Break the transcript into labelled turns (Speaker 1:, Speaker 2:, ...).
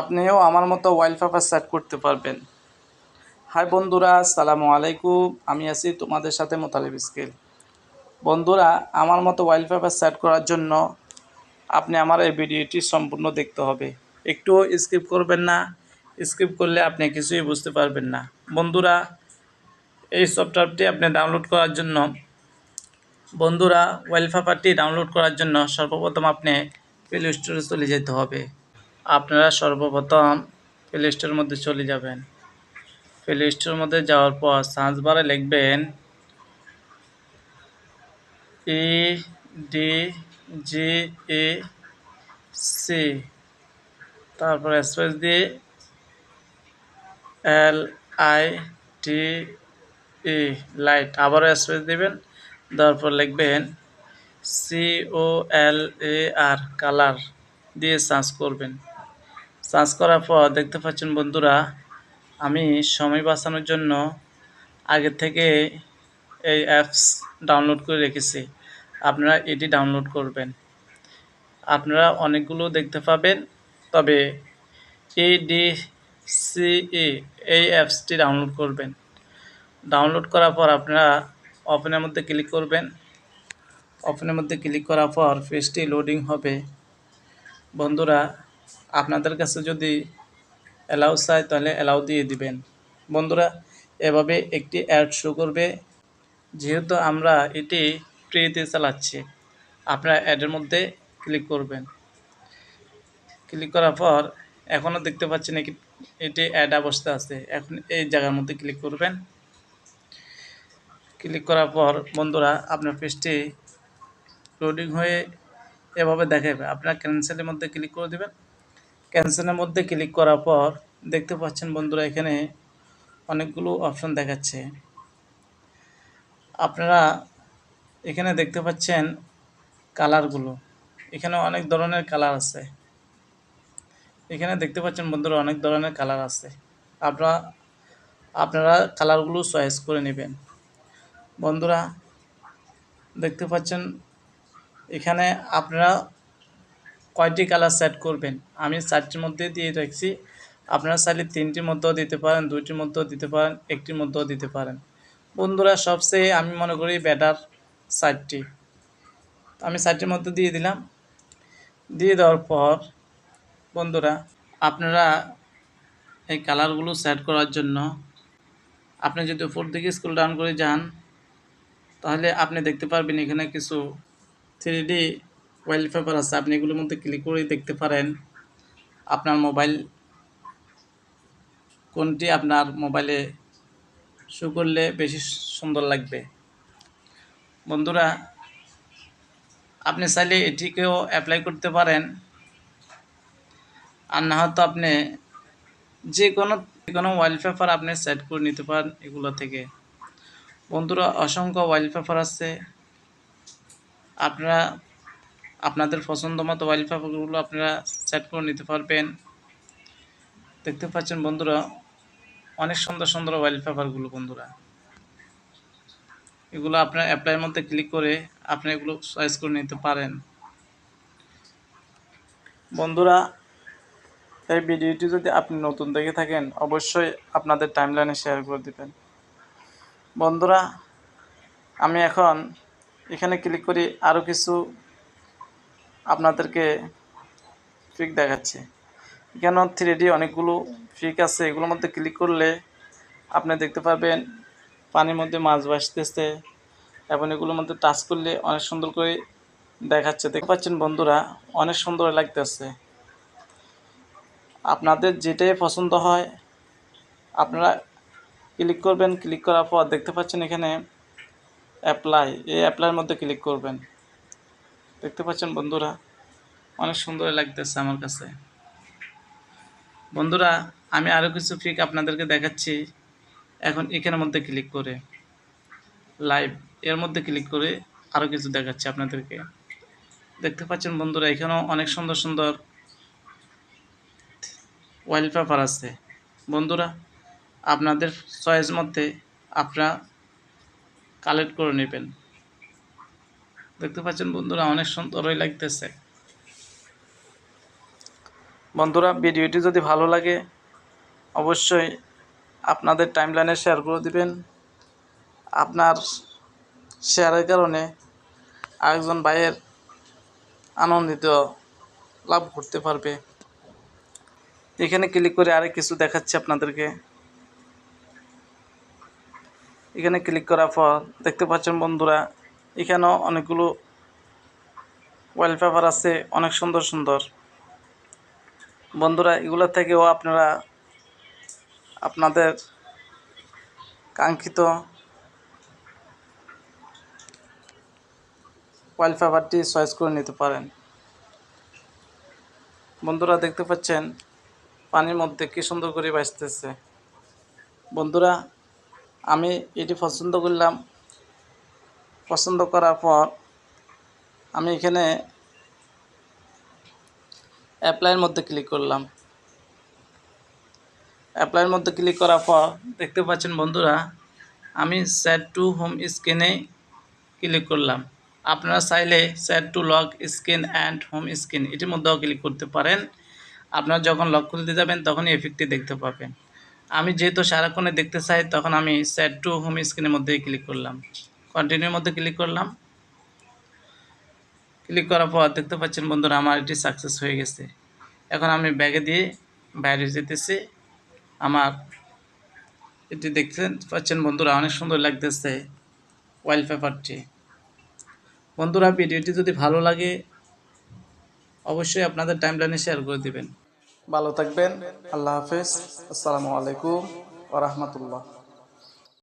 Speaker 1: আপনিও আমার মতো ওয়ালপেপার সেট করতে পারবেন। হাই বন্ধুরা, আসসালামু আলাইকুম। আমি আছি তোমাদের সাথে মোতালিব স্কেল। বন্ধুরা, আমার মতো ওয়ালপেপার সেট করার জন্য আপনি আমার এই ভিডিওটি সম্পূর্ণ দেখতে হবে। একটু স্কিপ করবেন না স্কিপ করলে আপনি কিছুই বুঝতে পারবেন না। বন্ধুরা, এই সফটওয়্যারটি আপনি ডাউনলোড করার জন্য, বন্ধুরা ওয়ালপেপারটি ডাউনলোড করার জন্য সর্বপ্রথম আপনি প্লে স্টোরে চলে যেতে হবে। আপনারা সর্বপ্রথম প্লে স্টোরের মধ্যে চলে যাবেন। প্লে স্টোরের মধ্যে যাওয়ার পর সার্চ বারে লিখবেন E D G A C তারপর স্পেস দিয়ে L I T E lite আবারও স্পেস দিবেন তারপর লিখবেন C O L A R colour দিয়ে সার্চ করবেন। সার্চ করার পর দেখতে পাচ্ছেন বন্ধুরা, আমি সময় বাঁচানোর জন্য আগে থেকে এই অ্যাপস ডাউনলোড করে রেখেছি। আপনারা এটি ডাউনলোড করবেন। আপনারা অনেকগুলো দেখতে পাবেন, তবে এডিসিই এই অ্যাপসটি ডাউনলোড করবেন। ডাউনলোড করার পর আপনারা ওপেনের মধ্যে ক্লিক করবেন। ওপেনের মধ্যে ক্লিক করার পর পেজটি লোডিং হবে। বন্ধুরা আপনাদের কাছে যদি অ্যালাউ চায়, তাহলে অ্যালাউ দিয়ে দিবেন। বন্ধুরা, এভাবে একটি অ্যাড শো করবে। যেহেতু আমরা এটি ফ্রিতে চালাচ্ছি, আপনারা অ্যাডের মধ্যে ক্লিক করবেন। ক্লিক করার পর এখনও দেখতে পাচ্ছি পাচ্ছেন এটি অ্যাড অবস্থা আছে। এখন এই জায়গার মধ্যে ক্লিক করবেন। ক্লিক করার পর বন্ধুরা, আপনার পেজটি লোডিং হয়ে এভাবে দেখাবে। আপনার ক্যান্সেলের মধ্যে ক্লিক করে দেবেন। ক্যান্সেলের মধ্যে ক্লিক করার পর দেখতে পাচ্ছেন বন্ধুরা এখানে অনেকগুলো অপশন দেখাচ্ছে। আপনারা এখানে দেখতে পাচ্ছেন কালারগুলো। এখানে অনেক ধরনের কালার আছে। এখানে দেখতে পাচ্ছেন বন্ধুরা অনেক ধরনের কালার আছে। আপনারা আপনারা কালারগুলো চয়েস করে নেবেন। বন্ধুরা, দেখতে পাচ্ছেন এখানে আপনারা কয়টি কালার সেট করবেন? আমি চারটির মধ্যে দিয়ে রাখছি। আপনারা চাইলে তিনটির মধ্যেও দিতে পারেন, দুইটির মধ্যেও দিতে পারেন, একটির মধ্যেও দিতে পারেন। বন্ধুরা, সবচেয়ে আমি মনে করি ব্যাটার চারটি। আমি চারটির মধ্যে দিয়ে দিলাম। দিয়ে দেওয়ার পর, বন্ধুরা, আপনারা এই কালারগুলো সেট করার জন্য আপনি যদি উপর দিকে স্কুল ডাউন করে যান, তাহলে আপনি দেখতে পারবেন এখানে কিছু থ্রি ওয়ালপেপার আছে, আপনি এগুলোর মধ্যে ক্লিক করে দেখতে পারেন আপনার মোবাইল কোনটি আপনার মোবাইলে শো করলে বেশি সুন্দর লাগবে। বন্ধুরা, আপনি চাইলে এটিকেও অ্যাপ্লাই করতে পারেন। আর না হয়তো আপনি যে কোনো কোনো ওয়ালপেপার আপনি সেট করে নিতে পারেন এগুলো থেকে। বন্ধুরা, অসংখ্য ওয়ালপেপার আছে। আপনারা আপনাদের পছন্দ মতো ওয়ালপেপারগুলো আপনারা সেট করে নিতে পারবেন। দেখতে পাচ্ছেন বন্ধুরা, অনেক সুন্দর সুন্দর ওয়ালপেপারগুলো বন্ধুরা। এগুলো আপনার অ্যাপ্লাইয়ের মধ্যে ক্লিক করে আপনি এগুলো চয়েস করে নিতে পারেন। বন্ধুরা, এই ভিডিওটি যদি আপনি নতুন দেখে থাকেন, অবশ্যই আপনাদের টাইমলাইনে শেয়ার করে দিবেন। বন্ধুরা, আমি এখন এখানে ক্লিক করি আরও কিছু আপনাদেরকে ফিক দেখাচ্ছে। এখানে থ্রি অনেকগুলো ফিক আছে, এগুলোর মধ্যে ক্লিক করলে আপনি দেখতে পারবেন পানির মধ্যে মাছ ভাসতেছে এবং এগুলোর মধ্যে টাচ করলে অনেক সুন্দর করে দেখাচ্ছে। দেখতে পাচ্ছেন বন্ধুরা, অনেক সুন্দর লাগতেছে। আপনাদের যেটাই পছন্দ হয়, আপনারা ক্লিক করবেন। ক্লিক করার পর দেখতে পাচ্ছেন এখানে অ্যাপ্লাই এই অ্যাপ্লাইয়ের মধ্যে ক্লিক করবেন। দেখতে পাচ্ছেন বন্ধুরা, অনেক সুন্দর লাগতেছে আমার কাছে। বন্ধুরা, আমি আরও কিছু ফিক আপনাদেরকে দেখাচ্ছি। এখন এখানের মধ্যে ক্লিক করে লাইভ এর মধ্যে ক্লিক করে আরও কিছু দেখাচ্ছি আপনাদেরকে। দেখতে পাচ্ছেন বন্ধুরা, এখানেও অনেক সুন্দর সুন্দর ওয়ালপেপার আছে। বন্ধুরা, আপনাদের চয়েস মধ্যে আপনারা কালেক্ট করে নেবেন। দেখতে পাচ্ছেন বন্ধুরা, অনেক সুন্দরই লাগতেছে। বন্ধুরা, ভিডিওটি যদি ভালো লাগে, অবশ্যই আপনাদের টাইমলাইনে শেয়ার করে দিবেন। আপনার শেয়ারের কারণে আরেকজন ভাইয়ের আনন্দিত লাভ করতে পারবে। এখানে ক্লিক করে আরেক কিছু দেখাচ্ছি আপনাদেরকে। এখানে ক্লিক করার পর দেখতে পাচ্ছেন বন্ধুরা এখানেও অনেকগুলো ওয়ালপেপার আছে, অনেক সুন্দর সুন্দর। বন্ধুরা, এগুলো থেকেও আপনারা আপনাদের কাঙ্ক্ষিত ওয়ালপেপারটি চয়েস করে নিতে পারেন। বন্ধুরা, দেখতে পাচ্ছেন, পানির মধ্যে কি সুন্দর করে বাঁচতেছে বন্ধুরা, আমি এটি পছন্দ করলাম পছন্দ করার পর আমি এখানে অ্যাপ্লাইয়ের মধ্যে ক্লিক করলাম। অ্যাপ্লাইয়ের মধ্যে ক্লিক করার পর দেখতে পাচ্ছেন বন্ধুরা, আমি সেট টু হোম স্ক্রিনে ক্লিক করলাম। আপনারা চাইলে set to lock screen and home screen এটির মধ্যেও ক্লিক করতে পারেন। আপনারা যখন লক খুলতে যাবেন তখনই এফেক্টটি দেখতে পাবেন। আমি যেহেতু সারাক্ষণে দেখতে চাই, তখন আমি সেট টু হোম স্ক্রিনের মধ্যেই ক্লিক করলাম। কন্টিনিউর মধ্যে ক্লিক করলাম। ক্লিক করার পর দেখতে পাচ্ছেন বন্ধুরা আমার এটি সাকসেস হয়ে গেছে। এখন আমি ব্যাগে দিয়ে বাইরে যেতেছি। আমার এটি দেখতে পাচ্ছেন বন্ধুরা অনেক সুন্দর লাগতেছে ওয়ালপেপারটি বন্ধুরা ভিডিওটি যদি ভালো লাগে, অবশ্যই আপনাদের টাইমলাইনে শেয়ার করে দিবেন। ভালো থাকবেন, আল্লাহ হাফেজ, আসসালামু আলাইকুম ওরহমতুল্লাহ